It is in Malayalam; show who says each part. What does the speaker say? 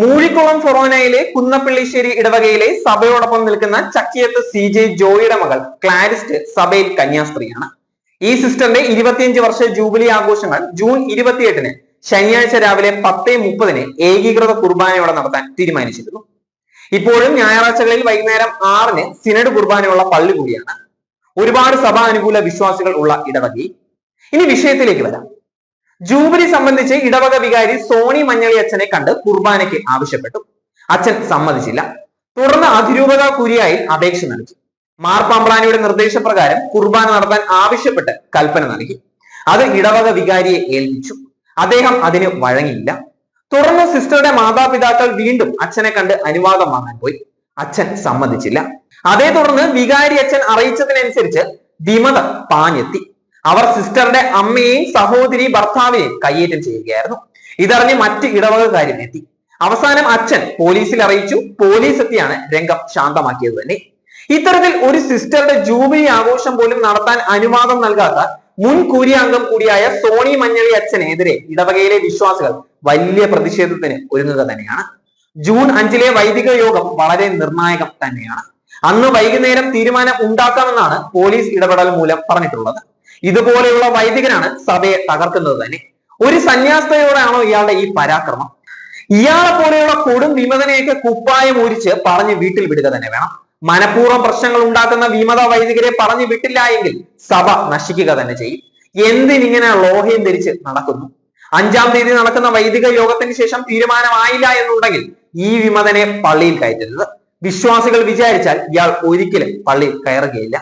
Speaker 1: മൂഴിക്കുളം ഫൊറോനയിലെ കുന്നപ്പള്ളിശ്ശേരി ഇടവകയിലെ സഭയോടൊപ്പം നിൽക്കുന്ന ചക്കിയത്ത് സി ജെ ജോയിയുടെ മകൾ ക്ലാരിസ്റ്റ് സഭയിൽ കന്യാസ്ത്രീയാണ്. ഈ സിസ്റ്ററിന്റെ ഇരുപത്തിയഞ്ച് വർഷ ജൂബിലി ആഘോഷങ്ങൾ ജൂൺ ഇരുപത്തിയെട്ടിന് ശനിയാഴ്ച രാവിലെ പത്തേ മുപ്പതിന് ഏകീകൃത കുർബാനയോടെ നടത്താൻ തീരുമാനിച്ചിരുന്നു. ഇപ്പോഴും ഞായറാഴ്ചകളിൽ വൈകുന്നേരം ആറിന് സിനഡ് കുർബാനയുള്ള പള്ളി കൂടിയാണ്. ഒരുപാട് സഭാ അനുകൂല വിശ്വാസികൾ ഉള്ള ഇടവകി ഇനി വിഷയത്തിലേക്ക് വരാം. ജൂബിലി സംബന്ധിച്ച് ഇടവക വികാരി സോണി മഞ്ഞളി അച്ഛനെ കണ്ട് കുർബാനയ്ക്ക് ആവശ്യപ്പെട്ടു. അച്ഛൻ സമ്മതിച്ചില്ല. തുടർന്ന് അതിരൂപത കുരിയായി അപേക്ഷ നൽകി. മാർപ്പാമ്പ്രാനിയുടെ നിർദ്ദേശപ്രകാരം കുർബാന നടത്താൻ ആവശ്യപ്പെട്ട് കൽപ്പന നൽകി. അത് ഇടവക വികാരിയെ ഏൽപ്പിച്ചു. അദ്ദേഹം അതിന് വഴങ്ങിയില്ല. തുടർന്ന് സിസ്റ്ററുടെ മാതാപിതാക്കൾ വീണ്ടും അച്ഛനെ കണ്ട് അനുവാദം വാങ്ങാൻ പോയി. അച്ഛൻ സമ്മതിച്ചില്ല. അതേ തുടർന്ന് വികാരി അച്ഛൻ അറിയിച്ചതിനനുസരിച്ച് വിമത പാഞ്ഞെത്തി. അവർ സിസ്റ്ററിന്റെ അമ്മയെയും സഹോദരി ഭർത്താവിനെയും കയ്യേറ്റം ചെയ്യുകയായിരുന്നു. ഇതറിഞ്ഞ് മറ്റ് ഇടവകക്കാരും എത്തി. അവസാനം അച്ഛൻ പോലീസിൽ അറിയിച്ചു. പോലീസ് എത്തിയാണ് രംഗം ശാന്തമാക്കിയത് തന്നെ. ഇത്തരത്തിൽ ഒരു സിസ്റ്ററുടെ ജൂബിലി ആഘോഷം പോലും നടത്താൻ അനുവാദം നൽകാത്ത മുൻ കൂരിയാംഗം കൂടിയായ സോണി മഞ്ഞളി അച്ഛനെതിരെ ഇടവകയിലെ വിശ്വാസികൾ വലിയ പ്രതിഷേധത്തിന് ഒരുങ്ങുക തന്നെയാണ്. ജൂൺ അഞ്ചിലെ വൈദിക യോഗം വളരെ നിർണായകം തന്നെയാണ്. അന്ന് വൈകുന്നേരം തീരുമാനം ഉണ്ടാക്കാമെന്നാണ് പോലീസ് ഇടപെടൽ മൂലം പറഞ്ഞിട്ടുള്ളത്. ഇതുപോലെയുള്ള വൈദികനാണ് സഭയെ തകർക്കുന്നത് തന്നെ. ഒരു സന്യാസതയോടെയാണോ ഇയാളുടെ ഈ പരാക്രമം? ഇയാളെ പോലെയുള്ള കൊടും വിമതനെയൊക്കെ കുപ്പായം ഊരിച്ച് പറഞ്ഞ് വീട്ടിൽ വിടുക തന്നെ വേണം. മനഃപൂർവം പ്രശ്നങ്ങൾ ഉണ്ടാക്കുന്ന വിമത വൈദികരെ പറഞ്ഞു വിട്ടില്ല എങ്കിൽ സഭ നശിക്കുക തന്നെ ചെയ്യും. എന്തിനിങ്ങനെ ലോഹയും ധരിച്ച് നടക്കുന്നു? അഞ്ചാം തീയതി നടക്കുന്ന വൈദിക യോഗത്തിന് ശേഷം തീരുമാനമായില്ല എന്നുണ്ടെങ്കിൽ ഈ വിമതനെ പള്ളിയിൽ കയറ്റരുത്. വിശ്വാസികൾ വിചാരിച്ചാൽ ഇയാൾ ഒരിക്കലും പള്ളിയിൽ കയറുകയില്ല.